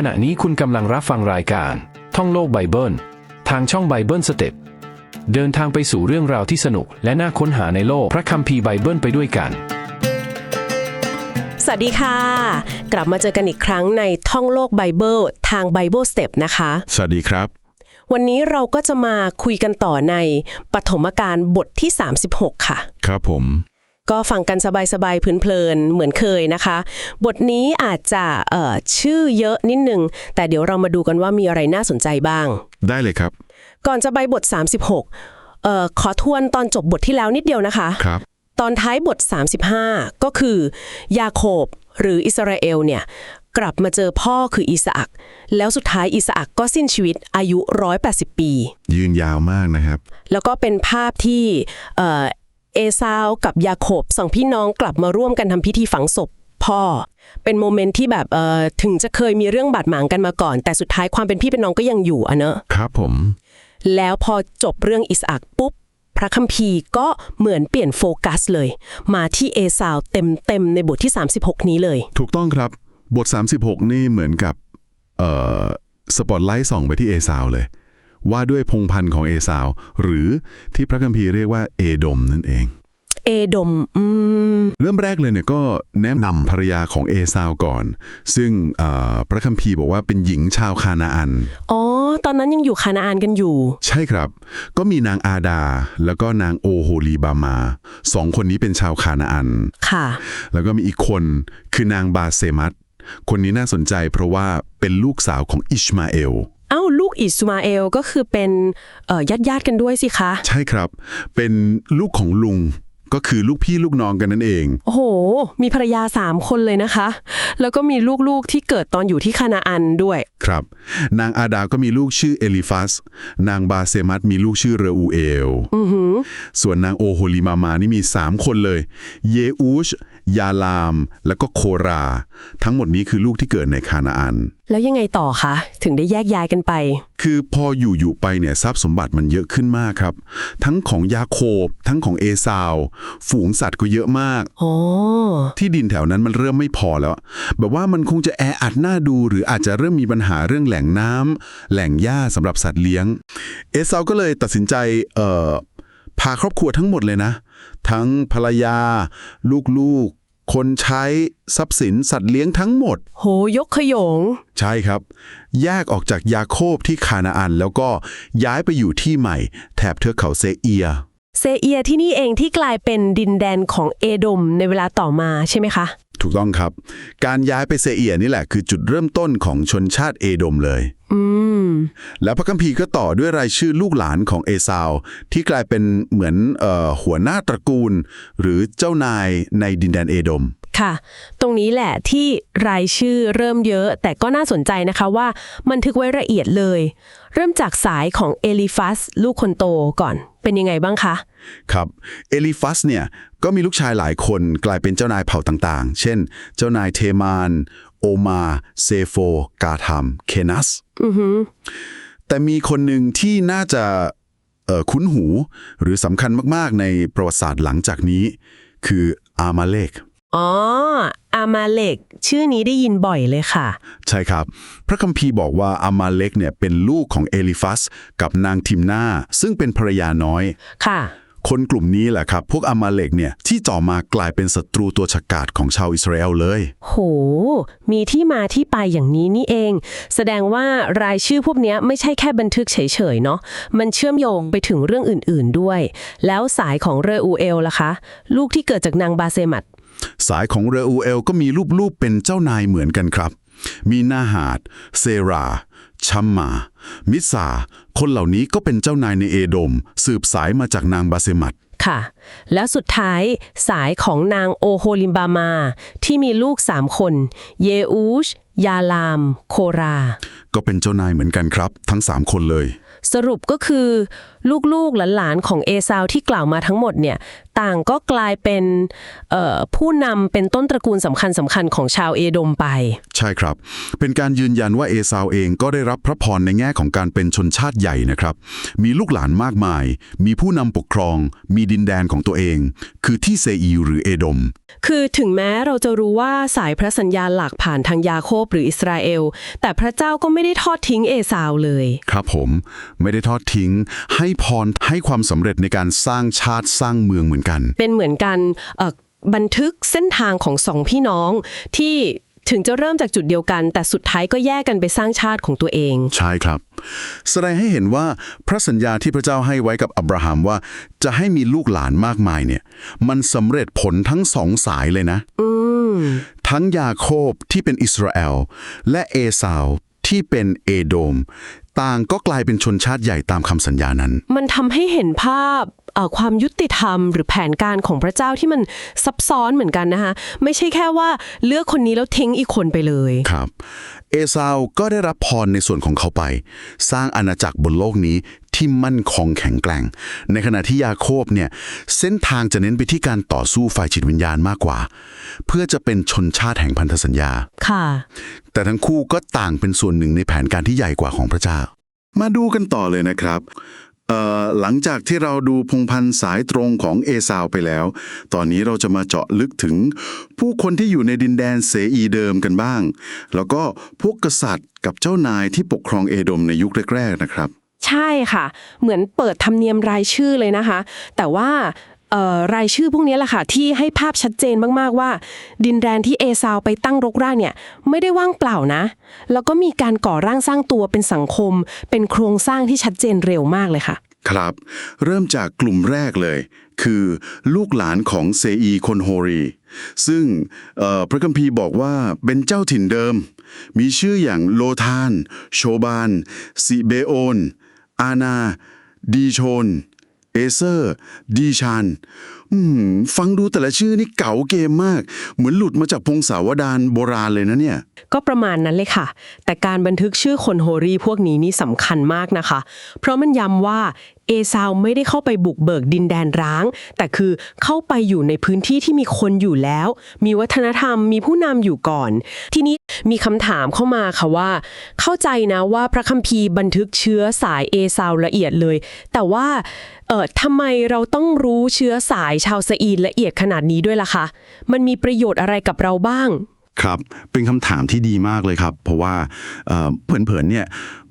ขณะนี้คุณกำลังรับฟังรายการ ท่องโลกไบเบิล ทางช่องไบเบิลสเต็ปเดินทางไปสู่เรื่องราวที่สนุก และน่าค้นหาในโลกพระคัมภีร์ไบเบิลไปด้วยกัน สวัสดีค่ะ กลับมาเจอกันอีกครั้งในท่องโลกไบเบิลทาง Bible Step นะคะ สวัสดีครับ วันนี้เราก็จะมาคุยกันต่อในปฐมกาลบทที่ 36 ค่ะ ครับผม ก็ฟังกันสบายๆเพลินๆเหมือนเคยนะคะ บทนี้อาจจะเอ่อชื่อเยอะนิดนึง แต่เดี๋ยวเรามาดูกันว่ามีอะไรน่าสนใจบ้าง ได้เลยครับ ก่อนจะไปบท 36เอ่อขอทวนตอนจบบทที่แล้วนิดเดียวนะคะครับตอนท้ายบท 35 ก็คือยาโคบหรืออิสราเอลเนี่ยกลับมาเจอพ่อคืออิสอักแล้วสุดท้ายอิสอักก็สิ้นชีวิตอายุ 180 ปี ยืนยาวมากนะครับ แล้วก็เป็นภาพที่เอ่อ เอซาวกับยาโคบสองพี่น้องกลับมาร่วมกันทำพิธีฝังศพพ่อ เป็นโมเมนต์ที่แบบเอ่อถึงจะเคยมีเรื่องบาดหมางกันมาก่อน แต่สุดท้ายความเป็นพี่เป็นน้องก็ยังอยู่อะเนอะครับผม แล้วพอจบเรื่องอิสอักปุ๊บ พระคัมภีร์ก็เหมือนเปลี่ยนโฟกัสเลย มาที่เอซาวเต็มๆในบทที่ 36 นี้เลย ถูกต้องครับ บท 36 นี่เหมือนกับเอ่อสปอตไลท์ส่องไปที่เอซาวเลย ว่าด้วยพงศ์พันธุ์ของเอซาว หรือที่พระคัมภีร์เรียกว่าเอโดมนั่นเอง เอดมอืมเริ่มแรกเลยเนี่ยก็แนะนำภรรยาของเอซาวก่อน ซึ่งเอ่อพระคัมภีร์บอกว่าเป็นหญิงชาวคานาอัน อ๋อ ตอนนั้นยังอยู่คานาอานกันอยู่ ใช่ครับ ก็มีนางอาดา แล้วก็นางโอโฮลีบามาสองคนนี้เป็นชาวคานาอัน ค่ะ แล้วก็มีอีกคนคือนางบาเซมัตคนนี้น่าสนใจเพราะว่าเป็นลูกสาวของอิชมาเอล เอ้าลูกอิสมาเอลก็คือเป็นเอ่อญาติญาติกันด้วยสิคะ ใช่ครับ เป็นลูกของลุง ก็คือลูกพี่ลูกน้องกันนั่นเอง โอ้โห มีภรรยาสามคนเลยนะคะ แล้วก็มีลูกๆที่เกิดตอนอยู่ที่คานาอันด้วย ครับ นางอาดาก็มีลูกชื่อเอลิฟัส นางบาเซมัตมีลูกชื่อเรอูเอลส่วนนางโอโฮลิมามานี่มี 3 คนเลย เยอูช ยาลาม แล้วก็โครา ทั้งหมดนี้คือลูกที่เกิดในคานาอัน แล้วยังไงต่อคะ ถึงได้แยกย้ายกันไปคือพออยู่อยู่ไปเนี่ยทรัพย์สมบัติมันเยอะขึ้นมากครับ ทั้งของยาโคบ ทั้งของเอซาว ฝูงสัตว์ก็เยอะมากอ๋อที่ดินแถวนั้นมันเริ่มไม่พอแล้ว แบบว่ามันคงจะแออัดหน้าดูหรืออาจจะเริ่มมีปัญหาเรื่องแหล่งน้ำแหล่งหญ้าสำหรับสัตว์เลี้ยง เอซาวก็เลยตัดสินใจเอ่อพาครอบครัวทั้งหมดเลยนะ ทั้งภรรยา ลูกๆ คนใช้ทรัพย์สินสัตว์เลี้ยงทั้งหมด โหยกขยง ใช่ครับ แยกออกจากยาโคบที่คานาอัน แล้วก็ย้ายไปอยู่ที่ใหม่ แถบเทือกเขาเซเอีย เซเอียที่นี่เองที่กลายเป็นดินแดนของเอโดมในเวลาต่อมาใช่ไหมคะ ถูกต้องครับ การย้ายไปเซเอียนี่แหละคือจุดเริ่มต้นของชนชาติเอโดมเลยอืม แล้วพระคัมภีร์ก็ต่อด้วยรายชื่อลูกหลานของเอซาว ที่กลายเป็นเหมือนเอ่อหัวหน้าตระกูล หรือเจ้านายในดินแดนเอโดมค่ะ ตรงนี้แหละที่รายชื่อเริ่มเยอะ แต่ก็น่าสนใจนะคะว่าบันทึกไว้ละเอียดเลย เริ่มจากสายของเอลิฟัส ลูกคนโตก่อน เป็นยังไงบ้างคะ ครับ เอลิฟัสเนี่ยก็มีลูกชายหลายคนกลายเป็นเจ้านายเผ่าต่างๆ เช่น เจ้านายเทมาน โอมา เซโฟ กาธามเคนัสอือหือแต่มีคนหนึ่งที่น่าจะเอ่อคุ้นหู หรือสำคัญมากๆ ในประวัติศาสตร์หลังจากนี้ คืออามาเลกอ๋อ อามาเลกชื่อนี้ได้ยินบ่อยเลยค่ะ ใช่ครับ พระคัมภีร์บอกว่าอามาเลกเนี่ยเป็นลูกของเอลิฟัส กับนางทิมนาซึ่งเป็นภรรยาน้อยค่ะ คนกลุ่มนี้แหละครับ พวกอามาเลกเนี่ยที่ต่อมากลายเป็นศัตรูตัวฉกาจของชาวอิสราเอลเลย โห มีที่มาที่ไปอย่างนี้นี่เอง แสดงว่ารายชื่อพวกเนี้ยไม่ใช่แค่บันทึกเฉยๆเนาะมันเชื่อมโยงไปถึงเรื่องอื่นๆด้วย แล้วสายของเรอูเอลล่ะคะ ลูกที่เกิดจากนางบาเซมัตสายของเรอูเอลก็มีรูปๆเป็นเจ้านายเหมือนกันครับ มีนาหาด เซรา ชัมมา มิสาคนเหล่านี้ก็เป็นเจ้านายในเอโดม สืบสายมาจากนางบาเซมัตค่ะ แล้วสุดท้ายสายของนางโอโฮลิมบามา ที่มีลูกสามคน เยอูช ยาลาม โครา ก็เป็นเจ้านายเหมือนกันครับ ทั้ง3คนเลย สรุปก็คือ ลูกๆหลานๆของเอซาวที่กล่าวมาทั้งหมดเนี่ยต่างก็กลายเป็นเอ่อผู้นำเป็นต้นตระกูลสำคัญสำคัญของชาวเอโดมไป ใช่ครับ เป็นการยืนยันว่าเอซาวเองก็ได้รับพระพรในแง่ของการเป็นชนชาติใหญ่นะครับ มีลูกหลานมากมาย มีผู้นำปกครอง มีดินแดนของตัวเอง คือที่เซอีหรือเอโดม คือถึงแม้เราจะรู้ว่าสายพระสัญญาณหลักผ่านทางยาโคบหรืออิสราเอล แต่พระเจ้าก็ไม่ได้ทอดทิ้งเอซาวเลย ครับผมไม่ได้ทอดทิ้ง ให้พรให้ความสำเร็จในการสร้างชาติสร้างเมืองเหมือนกัน เป็นเหมือนกันเอ่อบันทึกเส้นทางของสองพี่น้องที่ถึงจะเริ่มจากจุดเดียวกัน แต่สุดท้ายก็แยกกันไปสร้างชาติของตัวเอง ใช่ครับ แสดงให้เห็นว่าพระสัญญาที่พระเจ้าให้ไว้กับอับราฮัมว่า จะให้มีลูกหลานมากมายเนี่ย มันสำเร็จผลทั้งสองสายเลยนะอืมทั้งยาโคบที่เป็นอิสราเอล และเอสาวที่เป็นเอโดม ต่างก็กลายเป็นชนชาติใหญ่ตามคำสัญญานั้น มันทำให้เห็นภาพ ความยุติธรรม หรือแผนการของพระเจ้าที่มันซับซ้อนเหมือนกันนะคะไม่ใช่แค่ว่าเลือกคนนี้แล้วทิ้งอีกคนไปเลยครับ เอซาวก็ได้รับพรในส่วนของเขาไป สร้างอาณาจักรบนโลกนี้ที่มั่นคงแข็งแกร่ง ในขณะที่ยาโคบเนี่ยเส้นทางจะเน้นไปที่การต่อสู้ฝ่ายจิตวิญญาณมากกว่า เพื่อจะเป็นชนชาติแห่งพันธสัญญา ค่ะ แต่ทั้งคู่ก็ต่างเป็นส่วนหนึ่งในแผนการที่ใหญ่กว่าของพระเจ้า มาดูกันต่อเลยนะครับเอ่อ หลังจากที่เราดูพงพันธ์สายตรงของเอซาวไปแล้ว ตอนนี้เราจะมาเจาะลึกถึง ผู้คนที่อยู่ในดินแดนเสอีเดิมกันบ้าง แล้วก็พวกกษัตริย์กับเจ้านายที่ปกครองเอโดมในยุคแรกๆนะครับ ใช่ค่ะ เหมือนเปิดธรรมเนียมรายชื่อเลยนะคะ แต่ว่า รายชื่อพวกนี้แหละค่ะที่ให้ภาพชัดเจนมากๆว่า ดินแดนที่เอซาวไปตั้งรกรากเนี่ยไม่ได้ว่างเปล่านะ แล้วก็มีการก่อร่างสร้างตัวเป็นสังคม เป็นโครงสร้างที่ชัดเจนเร็วมากเลยค่ะ ครับ เริ่มจากกลุ่มแรกเลย คือลูกหลานของเซอีคนโฮรี ซึ่งพระคัมภีร์บอกว่าเป็นเจ้าถิ่นเดิม มีชื่ออย่างโลทาน โชบานซิเบโอน อานาดีโชน เอเซอร์ดีชานอืมฟังดูแต่ละชื่อนี่เก๋าเกมมาก เหมือนหลุดมาจากพงศาวดารโบราณเลยนะเนี่ย ก็ประมาณนั้นเลยค่ะ แต่การบันทึกชื่อคนโฮรีพวกนี้นี่สำคัญมากนะคะ เพราะมันย้ำว่า เอซาวไม่ได้เข้าไปบุกเบิกดินแดนร้าง แต่คือเข้าไปอยู่ในพื้นที่ที่มีคนอยู่แล้ว มีวัฒนธรรมมีผู้นำอยู่ก่อน ทีนี้มีคำถามเข้ามาค่ะว่า เข้าใจนะว่าพระคัมภีร์บันทึกเชื้อสายเอซาวละเอียดเลย แต่ว่าเออทำไมเราต้องรู้เชื้อสายชาวสอีนละเอียดขนาดนี้ด้วยล่ะคะ มันมีประโยชน์อะไรกับเราบ้าง ครับเป็นคำถามที่ดีมากเลยครับ เพราะว่าเอ่อเผินๆเนี่ย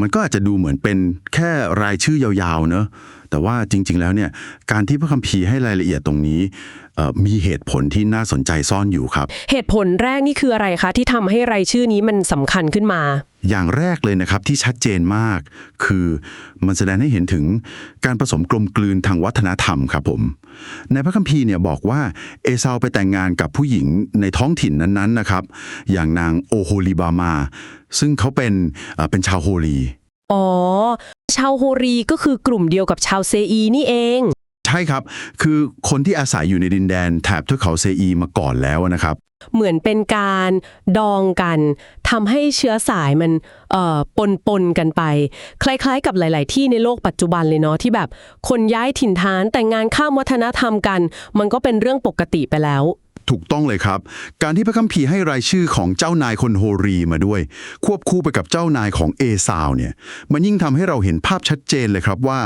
มันก็อาจจะดูเหมือนเป็นแค่รายชื่อยาวๆเนอะแต่ว่าจริง ๆ แล้วเนี่ยการที่พระคัมภีร์ให้รายละเอียดตรงนี้ มีเหตุผลที่น่าสนใจซ่อนอยู่ครับ เหตุผลแรกนี่คืออะไรคะ ที่ทำให้รายชื่อนี้มันสำคัญขึ้นมา อย่างแรกเลยนะครับที่ชัดเจนมาก คือมันแสดงให้เห็นถึงการผสมกลมกลืนทางวัฒนธรรมครับผม ในพระคัมภีร์เนี่ยบอกว่าเอซาวไปแต่งงานกับผู้หญิงในท้องถิ่นนั้นๆนะครับ อย่างนางโอโฮลิบามา ซึ่งเขาเป็นเอ่อเป็นชาวโฮลีอ๋อ ชาวโฮรีก็คือกลุ่มเดียวกับชาวเซอีนี่เองใช่ครับ คือคนที่อาศัยอยู่ในดินแดนแถบเทือกเขาเซอีมาก่อนแล้วนะครับ เหมือนเป็นการดองกันทำให้เชื้อสายมันเอ่อปนปนๆกันไป คล้ายๆ กับหลาย ๆ ที่ในโลกปัจจุบันเลยเนาะที่แบบ คนย้ายถิ่นฐานแต่งงานข้ามวัฒนธรรมกัน มันก็เป็นเรื่องปกติไปแล้ว ถูกต้องเลยครับ การที่พระคัมภีร์ให้รายชื่อของเจ้านายคนโฮรีมาด้วย ควบคู่ไปกับเจ้านายของเอซาวเนี่ยมันยิ่งทำให้เราเห็นภาพชัดเจนเลยครับว่า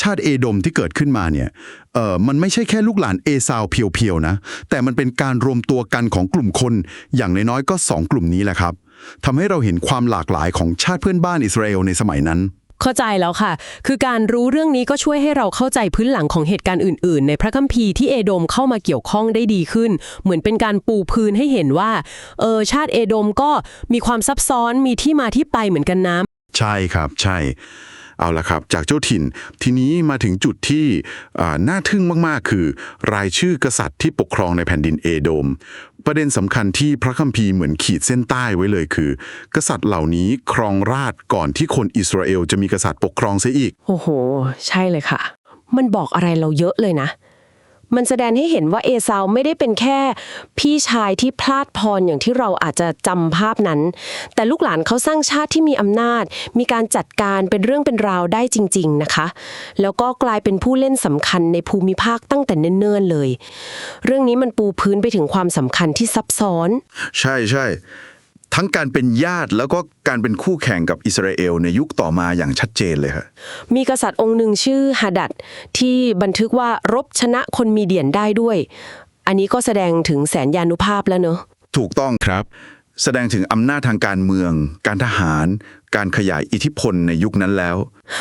ชาติเอโดมที่เกิดขึ้นมาเนี่ยเอ่อมันไม่ใช่แค่ลูกหลานเอซาวเพียวๆนะแต่มันเป็นการรวมตัวกันของกลุ่มคน อย่างน้อยๆก็สองกลุ่มนี้แหละครับทำให้เราเห็นความหลากหลายของชาติเพื่อนบ้านอิสราเอลในสมัยนั้น เข้าใจแล้วค่ะ คือการรู้เรื่องนี้ก็ช่วยให้เราเข้าใจพื้นหลังของเหตุการณ์อื่น ๆ ในพระคัมภีร์ที่เอโดมเข้ามาเกี่ยวข้องได้ดีขึ้น เหมือนเป็นการปูพื้นให้เห็นว่า เออ ชาติเอโดมก็มีความซับซ้อน มีที่มาที่ไปเหมือนกันนะ ใช่ครับ ใช่ เอาละครับ จากเจ้าถิ่นทีนี้มาถึงจุดที่น่าทึ่งมากๆ คือ รายชื่อกษัตริย์ที่ปกครองในแผ่นดินเอโดม ประเด็นสำคัญที่พระคัมภีร์เหมือนขีดเส้นใต้ไว้เลยคือ กษัตริย์เหล่านี้ครองราชก่อนที่คนอิสราเอลจะมีกษัตริย์ปกครองเสียอีก โอ้โห ใช่เลยค่ะ มันบอกอะไรเราเยอะเลยนะ มันแสดงให้เห็นว่าเอซาวไม่ได้เป็นแค่พี่ชายที่พลาดพรอย่างที่เราอาจจะจำภาพนั้น แต่ลูกหลานเขาสร้างชาติที่มีอำนาจ มีการจัดการเป็นเรื่องเป็นราวได้จริง ๆนะคะ แล้วก็กลายเป็นผู้เล่นสำคัญในภูมิภาคตั้งแต่เนิ่นๆเลย เรื่องนี้มันปูพื้นไปถึงความสำคัญที่ซับซ้อน ใช่ใช่ ทั้งการเป็นญาติแล้วก็การเป็นคู่แข่งกับอิสราเอลในยุคต่อมาอย่างชัดเจนเลยครับมีกษัตริย์องค์หนึ่งชื่อฮาดัดที่บันทึกว่ารบชนะคนมีเดียนได้ด้วย อันนี้ก็แสดงถึงแสนยานุภาพแล้วเนอะถูกต้องครับ แสดงถึงอำนาจทางการเมือง การทหาร การขยายอิทธิพลในยุคนั้นแล้ว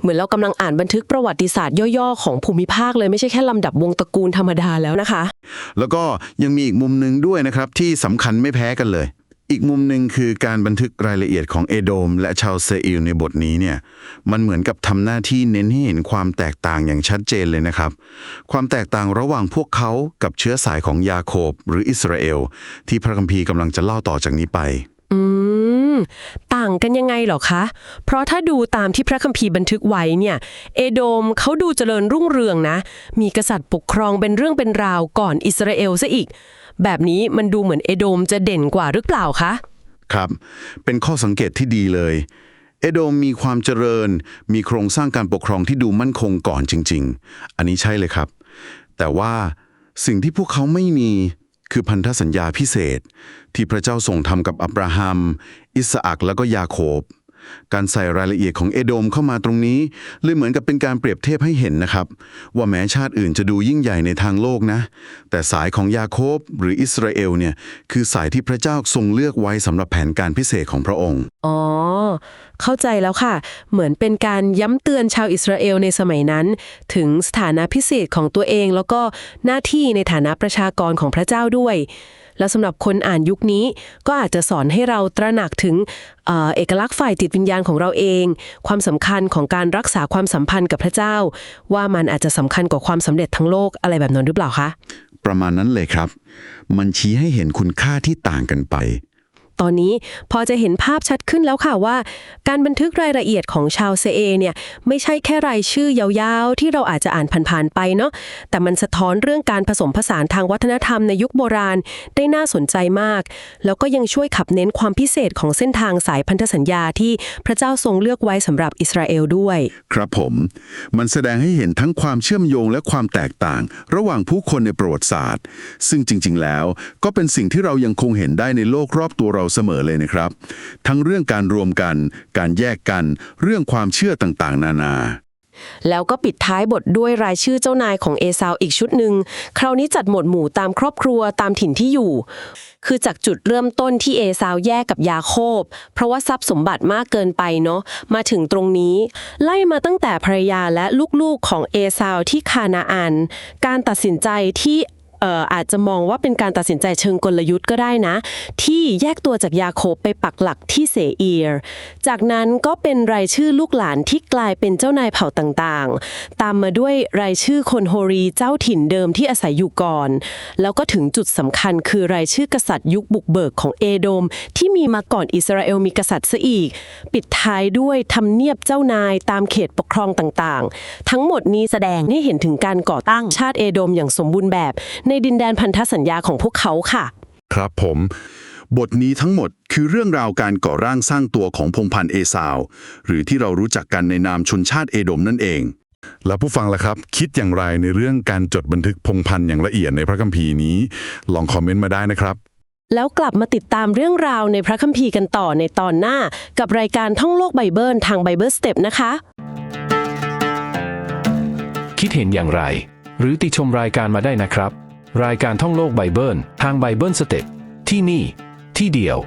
เหมือนเรากำลังอ่านบันทึกประวัติศาสตร์ย่อๆ ของภูมิภาคเลยไม่ใช่แค่ลำดับวงตระกูลธรรมดาแล้วนะคะ แล้วก็ยังมีอีกมุมหนึ่งด้วยนะครับที่สำคัญไม่แพ้กันเลย อีกมุมหนึ่งคือการบันทึกรายละเอียดของเอโดม และชาวเซอิลในบทนี้เนี่ยมันเหมือนกับทำหน้าที่เน้นให้เห็นความแตกต่างอย่างชัดเจนเลยนะครับ ความแตกต่างระหว่างพวกเขากับเชื้อสายของยาโคบหรืออิสราเอล ที่พระคัมภีร์กำลังจะเล่าต่อจากนี้ไป อืม ต่างกันยังไงหรอคะ เพราะถ้าดูตามที่พระคัมภีร์บันทึกไว้เนี่ย เอโดมเขาดูเจริญรุ่งเรืองนะ มีกษัตริย์ปกครองเป็นเรื่องเป็นราวก่อนอิสราเอลซะอีก แบบนี้มันดูเหมือนเอโดมจะเด่นกว่าหรือเปล่าคะ ครับ เป็นข้อสังเกตที่ดีเลย เอโดมมีความเจริญ มีโครงสร้างการปกครองที่ดูมั่นคงก่อนจริง ๆ อันนี้ใช่เลยครับ แต่ว่าสิ่งที่พวกเขาไม่มีคือพันธสัญญาพิเศษ ที่พระเจ้าทรงทำกับอับราฮัม อิสอักแล้วก็ยาโคบ การใส่รายละเอียดของเอโดมเข้ามาตรงนี้เลยเหมือนกับเป็นการเปรียบเทียบให้เห็นนะครับ ว่าแม้ชาติอื่นจะดูยิ่งใหญ่ในทางโลกนะ แต่สายของยาโคบหรืออิสราเอลเนี่ยคือสายที่พระเจ้าทรงเลือกไว้สำหรับแผนการพิเศษของพระองค์ อ๋อ เข้าใจแล้วค่ะ เหมือนเป็นการย้ำเตือนชาวอิสราเอลในสมัยนั้น ถึงสถานะพิเศษของตัวเอง แล้วก็หน้าที่ในฐานะประชากรของพระเจ้าด้วย แล้วสำหรับคนอ่านยุคนี้ ก็อาจจะสอนให้เราตระหนักถึงเอเอกลักษณ์ฝ่ายจิตวิญญาณของเราเอง ความสำคัญของการรักษาความสัมพันธ์กับพระเจ้า ว่ามันอาจจะสำคัญกว่าความสำเร็จทั้งโลกอะไรแบบนั้นหรือเปล่าคะประมาณนั้นเลยครับ มันชี้ให้เห็นคุณค่าที่ต่างกันไป ตอนนี้พอจะเห็นภาพชัดขึ้นแล้วค่ะว่า การบันทึกรายละเอียดของชาวเซเอเนี่ยไม่ใช่แค่รายชื่อยาวๆ ที่เราอาจจะอ่านผ่านๆไปเนาะแต่มันสะท้อนเรื่องการผสมผสานทางวัฒนธรรมในยุคโบราณได้น่าสนใจมาก แล้วก็ยังช่วยขับเน้นความพิเศษของเส้นทางสายพันธสัญญาที่พระเจ้าทรงเลือกไว้สำหรับอิสราเอลด้วย ครับผม มันแสดงให้เห็นทั้งความเชื่อมโยงและความแตกต่าง ระหว่างผู้คนในประวัติศาสตร์ ซึ่งจริง ๆ แล้ว ก็เป็นสิ่งที่เรายังคงเห็นได้ในโลกรอบตัวเราเสมอเลยนะครับ ทั้งเรื่องการรวมกัน การแยกกัน เรื่องความเชื่อต่างๆ นานา แล้วก็ปิดท้ายบทด้วยรายชื่อเจ้านายของเอซาวอีกชุดหนึ่ง คราวนี้จัดหมวดหมู่ตามครอบครัวตามถิ่นที่อยู่ คือจากจุดเริ่มต้นที่เอซาวแยกกับยาโคบ เพราะว่าทรัพย์สมบัติมากเกินไปเนาะ มาถึงตรงนี้ ไล่มาตั้งแต่ภรรยาและลูกๆของเอซาวที่คานาอัน การตัดสินใจที่ อ่ออาจจะมองว่าเป็นการตัดสินใจเชิงกลยุทธ์ก็ได้นะ ที่แยกตัวจากยาโคบไปปักหลักที่เซเอียร์จากนั้นก็เป็นรายชื่อลูกหลานที่กลายเป็นเจ้านายเผ่าต่างๆ ตามมาด้วยรายชื่อคนโฮรีเจ้าถิ่นเดิมที่อาศัยอยู่ก่อน แล้วก็ถึงจุดสำคัญคือรายชื่อกษัตริย์ยุคบุกเบิกของเอโดม ที่มีมาก่อนอิสราเอลมีกษัตริย์ซะอีก ปิดท้ายด้วยทำเนียบเจ้านายตามเขตปกครองต่างๆ ทั้งหมดนี้แสดงให้เห็นถึงการก่อตั้งชาติเอโดมอย่างสมบูรณ์แบบในดินแดนพันธสัญญาของพวกเขาค่ะ ครับผม บทนี้ทั้งหมดคือเรื่องราวการก่อร่างสร้างตัวของพงศ์พันธ์เอซาว หรือที่เรารู้จักกันในนามชนชาติเอโดมนั่นเอง แล้วผู้ฟังล่ะครับ คิดอย่างไรในเรื่องการจดบันทึกพงศ์พันธ์อย่างละเอียดในพระคัมภีร์นี้ ลองคอมเมนต์มาได้นะครับ แล้วกลับมาติดตามเรื่องราวในพระคัมภีร์กันต่อในตอนหน้า กับรายการท่องโลกไบเบิลทางไบเบิลสเต็ปนะคะ คิดเห็นอย่างไร หรือติชมรายการมาได้นะครับ รายการท่องโลกไบเบิลทางไบเบิลสเต็ปที่นี่ ที่เดียว